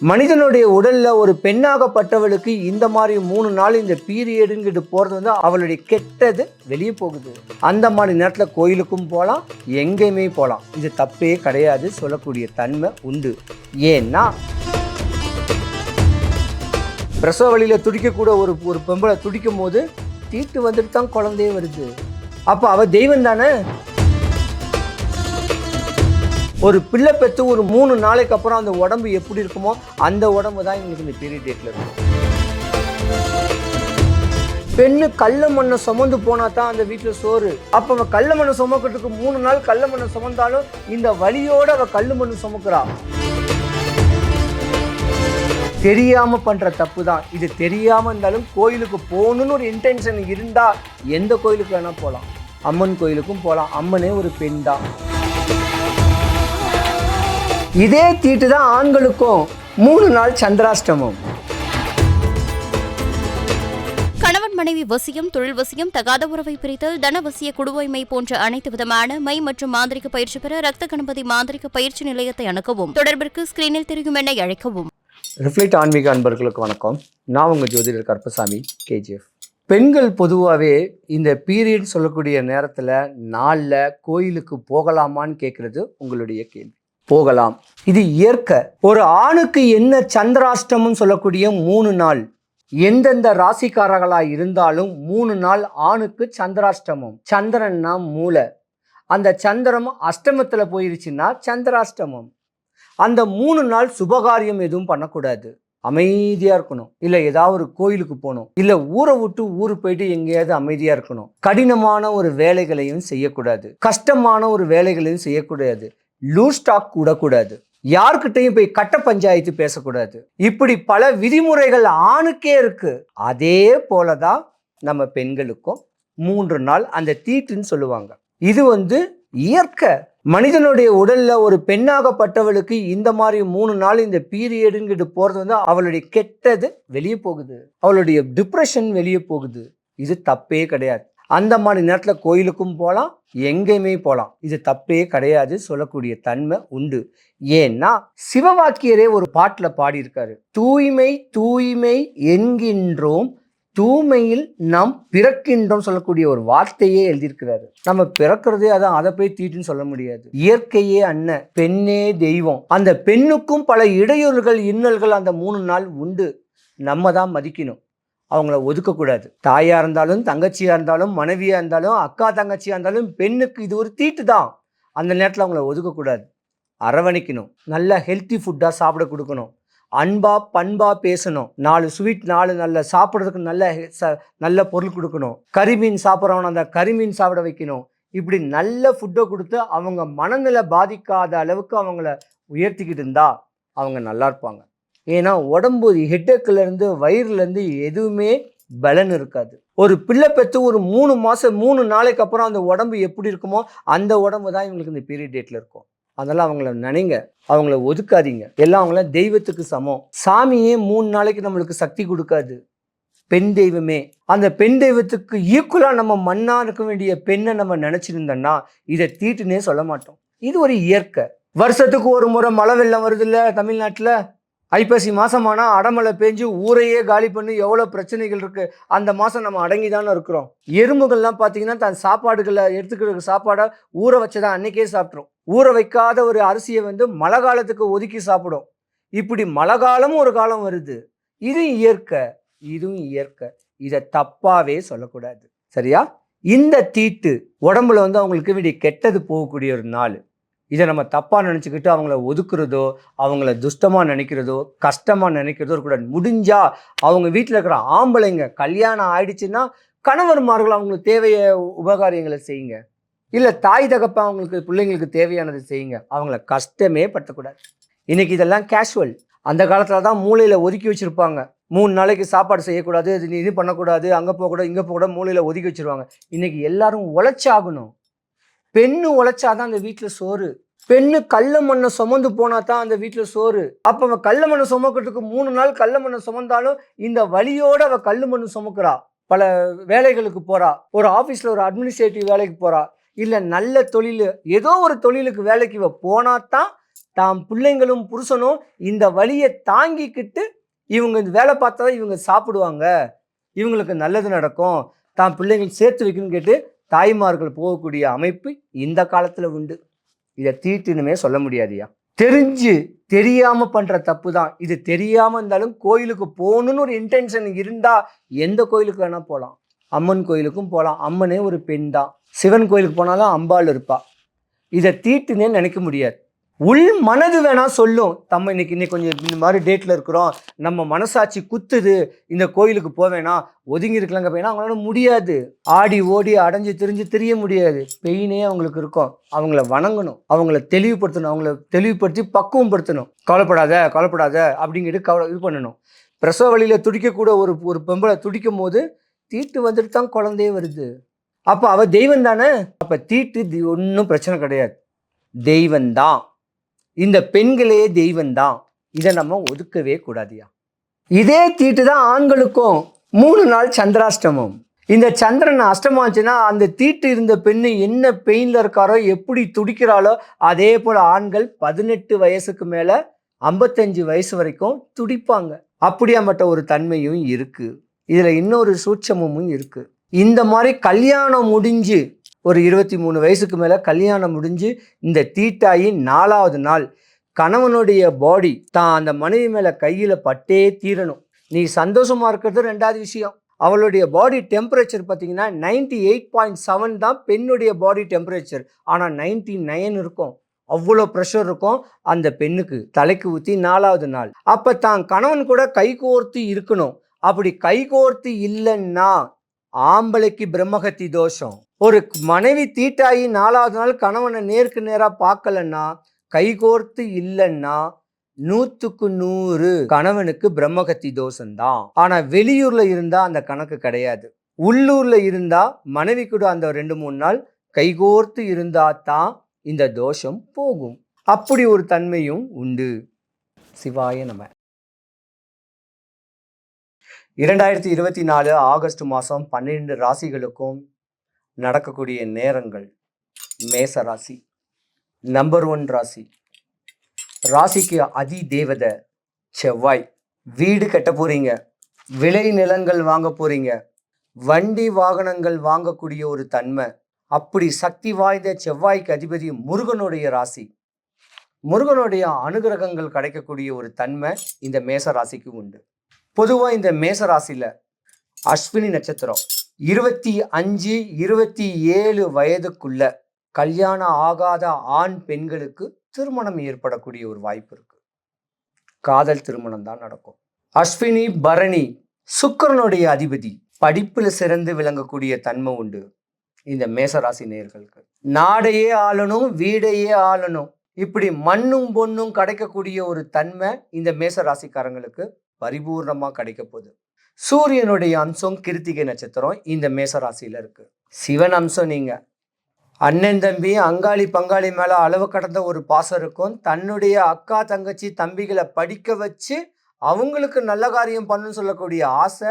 மனிதனுடைய உடல்ல ஒரு பெண்ணாகப்பட்டவளுக்கு இந்த மாதிரி மூணு நாள் இந்த பீரியடுங்கிட்டு போறது வந்து அவளுடைய கெட்டது வெளியே போகுது. அந்த மாதிரி நேரத்தில் கோயிலுக்கும் போகலாம் எங்கேயுமே போகலாம் இது தப்பே கிடையாது சொல்லக்கூடிய தன்மை உண்டு. ஏன்னா பிரசவ வழியில் துடிக்கக்கூட ஒரு ஒரு பெம்பளை துடிக்கும் போது தீட்டு வந்துட்டு தான் குழந்தையே வருது. அப்போ அவள் தெய்வம் தானே? ஒரு பிள்ளை பெற்று ஒரு மூணு நாளைக்கு அப்புறம் அந்த உடம்பு எப்படி இருக்குமோ அந்த உடம்பு தான் எங்களுக்கு இந்த பீரியட் டேட்டில் இருக்கும் பெண்ணு கல்ல மண்ணை சுமந்து போனா தான் அந்த வீட்டில் சோறு. அப்போ அவ கல்ல மண்ணை சுமக்கிறதுக்கு மூணு நாள் கல்ல மண்ணை சுமந்தாலும் இந்த வழியோட அவ கல்லு மண்ணு சுமக்கிறா. தெரியாம பண்ற தப்பு தான். இது தெரியாம இருந்தாலும் கோயிலுக்கு போகணும்னு ஒரு இன்டென்ஷன் இருந்தா எந்த கோயிலுக்கு வேணா போகலாம் அம்மன் கோயிலுக்கும் போகலாம் அம்மனே ஒரு பெண் தான். இதே தீட்டு தான் ஆண்களுக்கும் மூணு நாள் சந்திராஷ்டமம். கணவன் மனைவி வசியம் தொழில் வசியம் தகாத உறவை பிரித்தல் தனவசிய குடுவைமை போன்ற அனைத்து விதமான மை மற்றும் மாந்திரிக பயிற்சி பெற ரத்த கணபதி மாந்திரிக பயிற்சி நிலையத்தை அணுகவும் தொடர்பிற்கு ஸ்கிரீனில் தெரியும் என அழைக்கவும். ரிஃப்ளெக்ட் ஆன்மீக அன்பர்களுக்கு வணக்கம். நான் உங்கள் ஜோதிடர் கருப்பசாமி கேஜிஎஃப் பெண்கள் பொதுவாகவே இந்த பீரியட் சொல்லக்கூடிய நேரத்தில் நாளில் கோயிலுக்கு போகலாமான்னு கேட்குறது உங்களுடைய கேள்வி. போகலாம். இது இயற்கை ஒரு ஆணுக்கு என்ன சந்திராஷ்டமம் சொல்லக்கூடிய மூணு நாள். எந்தெந்த ராசிக்காரர்களாக இருந்தாலும் மூணு நாள் ஆணுக்கு சந்திராஷ்டமம். சந்திரன்னா மூளை. அந்த சந்திரம் அஷ்டமத்தில் போயிருச்சுன்னா சந்திராஷ்டமம். அந்த மூணு நாள் சுபகாரியம் எதுவும் பண்ணக்கூடாது. அமைதியாக இருக்கணும். இல்லை ஏதாவது ஒரு கோயிலுக்கு போகணும். இல்லை ஊரை விட்டு ஊர் போயிட்டு எங்கேயாவது அமைதியாக இருக்கணும். கடினமான ஒரு வேலைகளையும் செய்யக்கூடாது. கஷ்டமான ஒரு வேலைகளையும் செய்யக்கூடாது. லூஸ் ஸ்டாக் கூடக்கூடாது யார்கிட்டையும் போய் கட்ட பஞ்சாயத்து பேசக்கூடாது. இப்படி பல விதிமுறைகள் ஆணுக்கே இருக்கு. அதே போலதான் நம்ம பெண்களுக்கும் மூன்று நாள் அந்த தீட்டுன்னு சொல்லுவாங்க. இது வந்து இயற்கை. மனிதனுடைய உடல்ல ஒரு பெண்ணாகப்பட்டவளுக்கு இந்த மாதிரி மூணு நாள் இந்த பீரியடுங்கிட்டு போறது வந்து அவளுடைய கெட்டது வெளியே போகுது. அவளுடைய டிப்ரெஷன் வெளியே போகுது. இது தப்பே கிடையாது. அந்த மாதிரி நேரத்தில் கோயிலுக்கும் போகலாம் எங்கேயுமே போகலாம் இது தப்பே கிடையாது சொல்லக்கூடிய தன்மை உண்டு. ஏன்னா சிவவாக்கியரே ஒரு பாட்டில் பாடியிருக்காரு. தூய்மை தூய்மை என்கின்றோம் தூய்மையில் நாம் பிறக்கின்றோம் சொல்லக்கூடிய ஒரு வார்த்தையே எழுதியிருக்கிறாரு. நம்ம பிறக்கிறதே அதான் அதை போய் தீட்டுன்னு சொல்ல முடியாது. இயற்கையே அண்ணன் பெண்ணே தெய்வம். அந்த பெண்ணுக்கும் பல இடையூறுகள் இன்னல்கள் அந்த மூணு நாள் உண்டு. நம்ம தான் மதிக்கணும். அவங்கள ஒதுக்கக்கூடாது. தாயாக இருந்தாலும் தங்கச்சியாக இருந்தாலும் மனைவியாக இருந்தாலும் அக்கா தங்கச்சியாக இருந்தாலும் பெண்ணுக்கு இது ஒரு தீட்டு தான். அந்த நேரத்தில் அவங்கள ஒதுக்கக்கூடாது. அரவணைக்கணும். நல்ல ஹெல்த்தி ஃபுட்டாக சாப்பிட கொடுக்கணும். அன்பா பண்பா பேசணும். நாலு ஸ்வீட் நாலு நல்ல சாப்பிட்றதுக்கு நல்ல ச- நல்ல பொருள் கொடுக்கணும். கறிமீன் சாப்பிட்றவன அந்த கறிமீன் சாப்பிட வைக்கணும். இப்படி நல்ல ஃபுட்டை கொடுத்து அவங்க மனநிலை பாதிக்காத அளவுக்கு அவங்கள உயர்த்திக்கிட்டு இருந்தா அவங்க நல்லா இருப்பாங்க. ஏன்னா உடம்பு ஹெட்டேக்கிலேருந்து இருந்து எதுவுமே பலன் இருக்காது. ஒரு பிள்ளை பெற்று ஒரு மூணு மாதம் மூணு நாளைக்கு அப்புறம் அந்த உடம்பு எப்படி இருக்குமோ அந்த உடம்பு தான் இவங்களுக்கு இந்த பீரியட் டேட்டில் இருக்கும். அதெல்லாம் அவங்கள நினைங்க. அவங்கள ஒதுக்காதீங்க. எல்லாம் அவங்கள தெய்வத்துக்கு சமம். சாமியே மூணு நாளைக்கு நம்மளுக்கு சக்தி கொடுக்காது. பெண் தெய்வமே. அந்த பெண் தெய்வத்துக்கு ஈக்குவலாக நம்ம மண்ணாக இருக்க வேண்டிய பெண்ணை நம்ம நினச்சிருந்தோம்னா இதை தீட்டுனே சொல்ல மாட்டோம். இது ஒரு இயற்கை. வருஷத்துக்கு ஒரு முறை மழை வெள்ளம் வருது இல்லை தமிழ்நாட்டில்? ஐப்பசி மாசமானா அடமலை பேஞ்சு ஊரையே காலி பண்ணி எவ்வளோ பிரச்சனைகள் இருக்கு? அந்த மாதம் நம்ம அடங்கி தானே இருக்கிறோம். எறும்புகள்லாம் பார்த்தீங்கன்னா தன் சாப்பாடுகளை எடுத்துக்கிற சாப்பாடை ஊற வச்சதை அன்னைக்கே சாப்பிட்ரும் ஊற வைக்காத ஒரு அரிசியை வந்து மழை காலத்துக்கு ஒதுக்கி சாப்பிடும். இப்படி மழை காலமும் ஒரு காலம் வருது. இது இயற்கை இதுவும் இயற்கை. இதை தப்பாவே சொல்லக்கூடாது. சரியா? இந்த தீட்டு உடம்புல வந்து அவங்களுக்கு வேண்டிய கெட்டது போகக்கூடிய ஒரு நாள். இதை நம்ம தப்பாக நினச்சிக்கிட்டு அவங்கள ஒதுக்குறதோ அவங்கள துஷ்டமாக நினைக்கிறதோ கஷ்டமாக நினைக்கிறதோ இருக்கக்கூடாது முடிஞ்சா அவங்க வீட்டில் இருக்கிற ஆம்பளைங்க கல்யாணம் ஆயிடுச்சுன்னா கணவன்மார்கள் அவங்களுக்கு தேவைய உபகாரியங்களை செய்யுங்க. இல்லை தாய் தகப்பா அவங்களுக்கு பிள்ளைங்களுக்கு தேவையானதை செய்யுங்க. அவங்கள கஷ்டமே படுத்தக்கூடாது இன்னைக்கு இதெல்லாம் கேஷுவல் அந்த காலத்தில் தான் மூளையில் ஒதுக்கி வச்சுருப்பாங்க. மூணு நாளைக்கு சாப்பாடு செய்யக்கூடாது இது நீ இது பண்ணக்கூடாது அங்கே போகக்கூடாது இங்கே போகக்கூடாது மூளையில் ஒதுக்கி வச்சிருவாங்க. இன்னைக்கு எல்லாரும் உழைச்சாகணும். பெண்ணு உழைச்சாதான் அந்த வீட்டில் சோறு. பெண்ணு கள்ள மண்ணை சுமந்து போனா தான் அந்த வீட்டில் சோறு. அப்போ அவன் கள்ள மண்ணை சுமக்கிறதுக்கு மூணு நாள் கள்ள மண்ணை சுமந்தாலும் இந்த வழியோடு அவ கல்லு மண்ணு சுமக்கிறா. பல வேலைகளுக்கு போறா. ஒரு ஆஃபீஸில் ஒரு அட்மினிஸ்ட்ரேட்டிவ் வேலைக்கு போறா. இல்லை நல்ல தொழில் ஏதோ ஒரு தொழிலுக்கு வேலைக்கு இவ போனா தான் தாம் பிள்ளைங்களும் புருஷனும் இந்த வழியை தாங்கிக்கிட்டு இவங்க இந்த வேலை பார்த்தா தான் இவங்க சாப்பிடுவாங்க. இவங்களுக்கு நல்லது நடக்கும். தான் பிள்ளைங்களுக்கு சேர்த்து வைக்கணும்னு கேட்டு தாய்மார்கள் போகக்கூடிய அமைப்பு இந்த காலத்தில் உண்டு. இதை தீட்டுனுமே சொல்ல முடியாதுயா தெரிஞ்சு தெரியாம பண்ற தப்பு தான். இது தெரியாம இருந்தாலும் கோயிலுக்கு போகணும்னு ஒரு இன்டென்ஷன் இருந்தா எந்த கோயிலுக்கு வேணா போகலாம் அம்மன் கோயிலுக்கும் போகலாம் அம்மனே ஒரு பெண் தான். சிவன் கோயிலுக்கு போனாலும் அம்பாள் இருப்பா. இதை தீட்டுனே நினைக்க முடியாது. உள் மனது வேணா சொல்லும். நம்ம இன்னைக்கு இன்னைக்கு கொஞ்சம் இந்த மாதிரி டேட்ல இருக்கிறோம். நம்ம மனசாட்சி குத்துது. இந்த கோயிலுக்கு போவேனா ஒதுங்கி இருக்கலாங்க போயினா அவங்களால முடியாது. ஆடி ஓடி அடைஞ்சு திரிஞ்சு திரிய முடியாது. பெயினே அவங்களுக்கு இருக்கும். அவங்கள வணங்கணும். அவங்கள தெளிவுபடுத்தணும். அவங்கள தெளிவுபடுத்தி பக்குவப்படுத்தணும். கவலைப்படாத கவலைப்படாத அப்படிங்கிட்டு கவலை இது பண்ணணும். பிரசவ வழியில் துடிக்கக்கூட ஒரு ஒரு பெம்பளை துடிக்கும் போது தீட்டு வந்துட்டு தான் குழந்தையே வருது. அப்போ அவள் தெய்வம் தானே? அப்போ தீட்டு ஒன்றும் பிரச்சனை கிடையாது. தெய்வந்தான் இந்த பெண்களே தெய்வந்தான் இதை நம்ம ஒதுக்கவே கூடாதியா இதே தீட்டு தான் ஆண்களுக்கும். மூணு நாள் சந்திராஷ்டமம். இந்த சந்திரன் அஷ்டமாச்சுன்னா அந்த தீட்டு இருந்த பெண்ணு என்ன பெயினில் இருக்காரோ எப்படி துடிக்கிறாளோ அதே போல் ஆண்கள் பதினெட்டு வயசுக்கு மேலே ஐம்பத்தஞ்சு வயசு வரைக்கும் துடிப்பாங்க. அப்படியாமட்ட ஒரு தன்மையும் இருக்குது இதில் இன்னொரு சூட்சமும் இருக்குது இந்த மாதிரி கல்யாணம் முடிஞ்சு ஒரு இருபத்தி மூணு வயசுக்கு மேலே கல்யாணம் முடிஞ்சு இந்த தீட்டாயி நாலாவது நாள் கணவனுடைய பாடி தான் அந்த மனைவி மேலே கையில் பட்டே தீரணும். நீ சந்தோஷமாக இருக்கிறது ரெண்டாவது விஷயம். அவளுடைய பாடி டெம்பரேச்சர் பார்த்தீங்கன்னா நைன்டி எயிட் பாயிண்ட் செவன் தான் பெண்ணுடைய பாடி டெம்பரேச்சர் ஆனால் நைன்டி நைன் இருக்கும். அவ்வளோ ப்ரெஷர் இருக்கும் அந்த பெண்ணுக்கு. தலைக்கு ஊற்றி நாலாவது நாள். அப்போ தான் கணவன் கூட கைகோர்த்து இருக்கணும். அப்படி கைகோர்த்து இல்லைன்னா ஆம்பளைக்கு பிரம்மகத்தி தோஷம். ஒரு மனைவி தீட்டாயி நாலாவது நாள் கணவனை நேருக்கு நேராக பார்க்கலன்னா கைகோர்த்து இல்லைன்னா நூத்துக்கு நூறு கணவனுக்கு பிரம்மகத்தி தோஷம்தான். ஆனால் வெளியூரில் இருந்தால் அந்த கணக்கு கிடையாது. உள்ளூரில் இருந்தால் மனைவி கூட அந்த ரெண்டு மூணு நாள் கைகோர்த்து இருந்தால் தான் இந்த தோஷம் போகும். அப்படி ஒரு தன்மையும் உண்டு. சிவாய நம்ம இரண்டாயிரத்தி இருபத்தி நாலு ஆகஸ்ட் மாதம் பன்னிரெண்டு ராசிகளுக்கும் நடக்கக்கூடிய நேரங்கள். மேச ராசி. நம்பர் ஒன் ராசி. ராசிக்கு அதி தேவத செவ்வாய். வீடு கட்ட போறீங்க. விளை நிலங்கள் வாங்க போறீங்க. வண்டி வாகனங்கள் வாங்கக்கூடிய ஒரு தன்மை. அப்படி சக்தி வாய்ந்த செவ்வாய்க்கு அதிபதி முருகனுடைய ராசி. முருகனுடைய அனுகிரகங்கள் கிடைக்கக்கூடிய ஒரு தன்மை இந்த மேச ராசிக்கு உண்டு. பொதுவாக இந்த மேசராசியில் அஸ்வினி நட்சத்திரம். இருபத்தி அஞ்சு இருபத்தி ஏழு வயதுக்குள்ள கல்யாணம் ஆகாத ஆண் பெண்களுக்கு திருமணம் ஏற்படக்கூடிய ஒரு வாய்ப்பு இருக்கு. காதல் திருமணம் தான் நடக்கும். அஸ்வினி பரணி சுக்கிரனுடைய அதிபதி படிப்பில் சிறந்து விளங்கக்கூடிய தன்மை உண்டு இந்த மேசராசி நேர்களுக்கு நாடையே ஆளணும் வீடையே ஆளணும். இப்படி மண்ணும் பொண்ணும் கிடைக்கக்கூடிய ஒரு தன்மை இந்த மேசராசிக்காரங்களுக்கு பரிபூர்ணமாக கிடைக்க போகுது சூரியனுடைய அம்சம் கிருத்திகை நட்சத்திரம் இந்த மேசராசியில இருக்கு. சிவன் அம்சம் நீங்க. அண்ணன் தம்பி அங்காளி பங்காளி மேல அளவு கடந்த ஒரு பாசம் இருக்கும். தன்னுடைய அக்கா தங்கச்சி தம்பிகளை படிக்க வச்சு அவங்களுக்கு நல்ல காரியம் பண்ணுன்னு சொல்லக்கூடிய ஆசை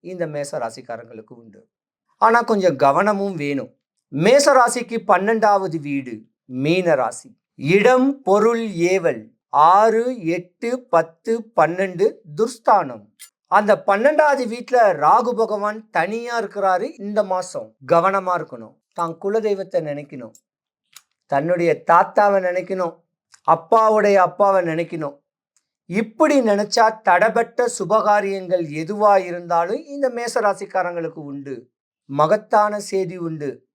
இந்த மேச ராசிக்காரங்களுக்கு உண்டு. ஆனா கொஞ்சம் கவனமும் வேணும். மேச ராசிக்கு பன்னெண்டாவது வீடு மீன ராசி இடம் பொருள் ஏவல். ஆறு எட்டு பத்து பன்னெண்டு துர்ஸ்தானம். அந்த பன்னெண்டாவது வீட்டுல ராகு பகவான் தனியா இருக்கிறாரு இந்த மாசம். கவனமா இருக்கணும். தான் குலதெய்வத்தை நினைக்கணும். தன்னுடைய தாத்தாவை நினைக்கணும். அப்பாவுடைய அப்பாவை நினைக்கணும். இப்படி நினைச்சா தடபட்ட சுபகாரியங்கள் எதுவா இருந்தாலும் இந்த மேசராசிக்காரங்களுக்கு உண்டு. மகத்தான செய்தி உண்டு.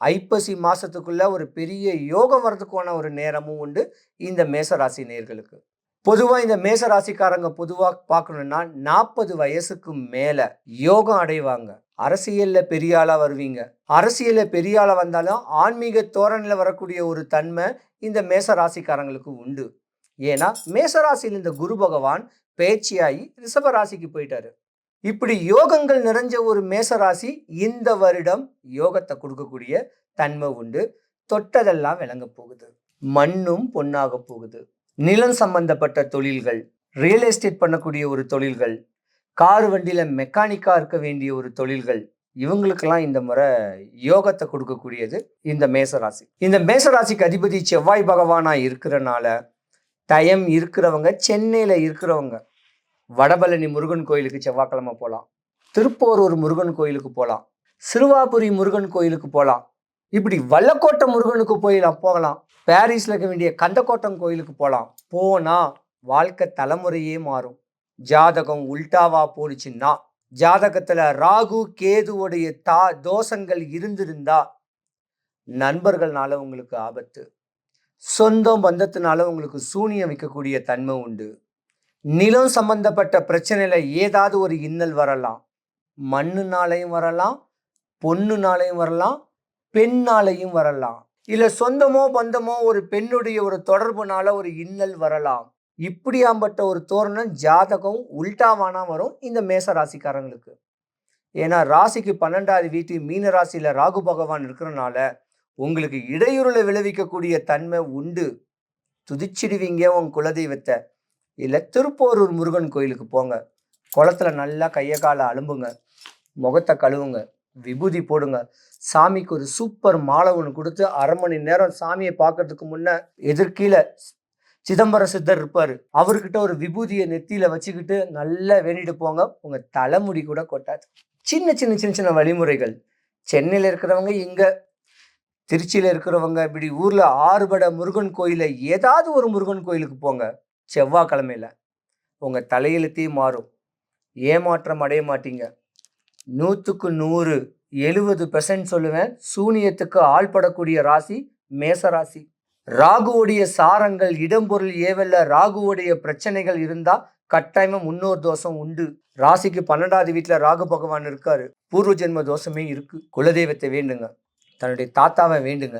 ஐப்பசி மாசத்துக்குள்ள ஒரு பெரிய யோகம் வர்றதுக்கான ஒரு நேரமும் உண்டு இந்த மேசராசி நேர்களுக்கு. பொதுவாக இந்த மேசராசிக்காரங்க பொதுவாக பார்க்கணும்னா நாற்பது வயசுக்கு மேல யோகம் அடைவாங்க. அரசியல்ல பெரிய ஆளா வருவீங்க. அரசியல்ல பெரிய ஆளா வந்தாலும் ஆன்மீக தோரணில் வரக்கூடிய ஒரு தன்மை இந்த மேசராசிக்காரங்களுக்கு உண்டு. ஏன்னா மேசராசியில் இந்த குரு பகவான் பேச்சியாகி ரிஷப ராசிக்கு போயிட்டாரு. இப்படி யோகங்கள் நிறைஞ்ச ஒரு மேசராசி இந்த வருடம் யோகத்தை கொடுக்கக்கூடிய தன்மை உண்டு. தொட்டதெல்லாம் விளங்க போகுது. மண்ணும் பொன்னாக போகுது. நிலம் சம்பந்தப்பட்ட தொழில்கள் ரியல் எஸ்டேட் பண்ணக்கூடிய ஒரு தொழில்கள் கார் வண்டியில மெக்கானிக்கா இருக்க வேண்டிய ஒரு தொழில்கள் இவங்களுக்கெல்லாம் இந்த முறை யோகத்தை கொடுக்கக்கூடியது இந்த மேசராசி. இந்த மேசராசிக்கு அதிபதி செவ்வாய் பகவானா இருக்கிறனால டயம் இருக்கிறவங்க சென்னையில் இருக்கிறவங்க வடபழனி முருகன் கோயிலுக்கு செவ்வாய்க்கிழமை போகலாம் திருப்போரூர் முருகன் கோயிலுக்கு போகலாம் சிறுவாபுரி முருகன் கோயிலுக்கு போகலாம் இப்படி வல்லக்கோட்டை முருகனுக்கு போயிடலாம் போகலாம். பாரிஸில் இருக்க வேண்டிய கந்தக்கோட்டம் கோயிலுக்கு போகலாம் போனால் வாழ்க்கை தலைமுறையே மாறும். ஜாதகம் உல்டாவா போனுச்சுன்னா ஜாதகத்தில் ராகு கேதுவுடைய தா தோஷங்கள் இருந்திருந்தா நண்பர்கள்னால உங்களுக்கு ஆபத்து. சொந்தம் பந்தத்தினால உங்களுக்கு சூனியம் வைக்கக்கூடிய தன்மை உண்டு. நிலம் சம்பந்தப்பட்ட பிரச்சனையில ஏதாவது ஒரு இன்னல் வரலாம். மண்ணுனாலையும் வரலாம் பொண்ணுனாலையும் வரலாம் பெண்ணாலையும் வரலாம். இல்ல சொந்தமோ பந்தமோ ஒரு பெண்ணுடைய ஒரு தொடர்புனால ஒரு இன்னல் வரலாம். இப்படியாம்பட்ட ஒரு தோரணம் ஜாதகம் உல்டாவானா வரும் இந்த மேச ராசிக்காரங்களுக்கு. ஏன்னா ராசிக்கு பன்னெண்டாவது வீட்டு மீன ராசியில ராகு பகவான் இருக்கிறனால உங்களுக்கு இடையூறுல விளைவிக்கக்கூடிய தன்மை உண்டு. துதிச்சிடுவீங்க உன் குலதெய்வத்தை. இல்லை திருப்போரூர் முருகன் கோயிலுக்கு போங்க. குளத்துல நல்லா கையை காலை அலும்புங்க. முகத்தை கழுவுங்க. விபூதி போடுங்க. சாமிக்கு ஒரு சூப்பர் மாலை ஒன்று கொடுத்து அரை மணி நேரம் சாமியை பார்க்கறதுக்கு முன்னே எதிர்கீழே சிதம்பர சித்தர் இருப்பார். அவர்கிட்ட ஒரு விபூதியை நெத்தியில் வச்சுக்கிட்டு நல்லா வேண்டிட்டு போங்க. உங்கள் தலைமுடி கூட கொட்டாது. சின்ன சின்ன சின்ன சின்ன வழிமுறைகள். சென்னையில் இருக்கிறவங்க இங்கே திருச்சியில் இருக்கிறவங்க இப்படி ஊரில் ஆறுபட முருகன் கோயிலில் ஏதாவது ஒரு முருகன் கோயிலுக்கு போங்க. செவ்வாய்க்கிழமையில் உங்கள் தலையெழுத்தையும் மாறும். ஏமாற்றம் அடைய மாட்டீங்க. நூற்றுக்கு நூறு எழுபது பெர்சன்ட் சொல்லுவேன். சூனியத்துக்கு ஆள்படக்கூடிய ராசி மேச ராசி. ராகுவுடைய சாரங்கள் இடம்பொருள் ஏவல்ல ராகுவுடைய பிரச்சனைகள் இருந்தால் கட்டாயமாக முன்னோர் தோஷம் உண்டு. ராசிக்கு பன்னெண்டாவது வீட்டில் ராகு பகவான் இருக்காரு. பூர்வ ஜென்ம தோஷமே இருக்கு. குலதெய்வத்தை வேண்டுங்க. தன்னுடைய தாத்தாவை வேண்டுங்க.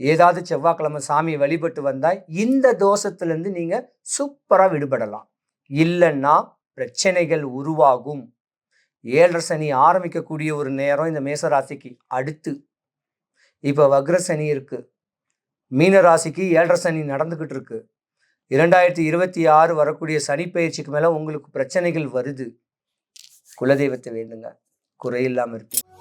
ஏதாவது செவ்வாய்க்கிழமை சாமியை வழிபட்டு வந்தால் இந்த தோஷத்துலேருந்து நீங்கள் சூப்பராக விடுபடலாம். இல்லைன்னா பிரச்சனைகள் உருவாகும். ஏழரை சனி ஆரம்பிக்கக்கூடிய ஒரு நேரம் இந்த மேசராசிக்கு அடுத்து. இப்போ வக்ர சனி இருக்குது மீன ராசிக்கு ஏழரை சனி நடந்துக்கிட்டு இருக்கு. இரண்டாயிரத்தி இருபத்தி ஆறு வரக்கூடிய சனி பயிற்சிக்கு மேலே உங்களுக்கு பிரச்சனைகள் வருது. குலதெய்வத்தை வேண்டுங்க. குறையில்லாமல் இருக்கு